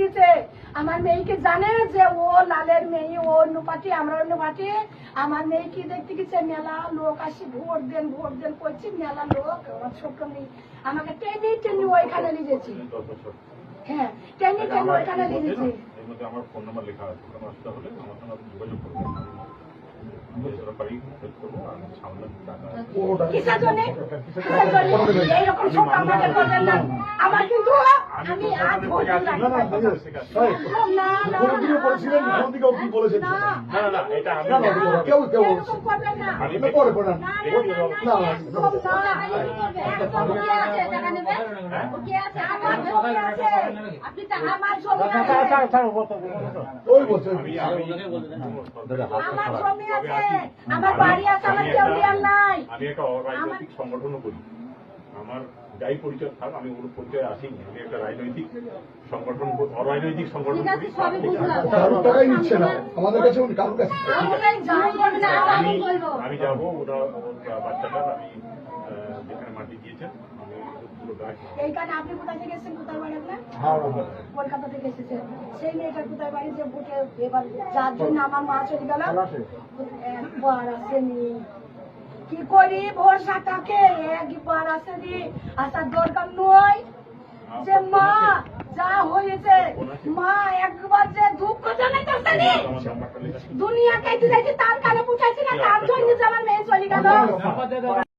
গেছে আমার মেয়েকে জানে যে ও লালের মেয়ে ও অন্য পার্টি আমরা অন্য পার্টি আমার মেয়ে কি দেখতে গেছে মেলা লোক আসি ভোট দেন ভোট দেন করছি মেলা লোক আমার ছোট মেয়ে। আমাকে টেনে টেনে ওইখানে নিয়ে হ্যাঁ টেনে টেনে ওইখানে নিয়ে মধ্যে না, গেছে ফোন নাম্বার লেখা আছে। হলে সঙ্গে যোগাযোগ করবেন। আমার কিন্তু আমার বাড়ি আছে, আমার কেউ নাই। আমি একটা অরাজনৈতিক সংগঠনও করি আমার যাই পরিচয় থাক আমি ওর পরিচয় আসিনি আমি একটা রাজনৈতিক সংগঠন অরাজনৈতিক সংগঠন আমি আমি আমি বলব। আমি যাব ওর বাচ্চাটার আমি যেখানে মাটি দিয়েছেন এইখানে আপনি কোথায় থেকে এসেছেন? কোথায় বাড়ি আপনার? কলকাতা থেকে এসেছেন। সেই মেয়েটার কোথায় বাড়ি? যে ভোটে এবার যার জন্য আমার মা চলে গেল। একবার আসেনি কি করি একবার আসেনি আসার দরকার নয়। যে মা যা হয়েছে মা একবার যে দুঃখ জানাইতে আসেনি আমার নাম্বারটা দুনিয়া কে যাচ্ছে তার কানে পুষাইছি না তার জন্য যে আমার মেয়ে চলে গেল।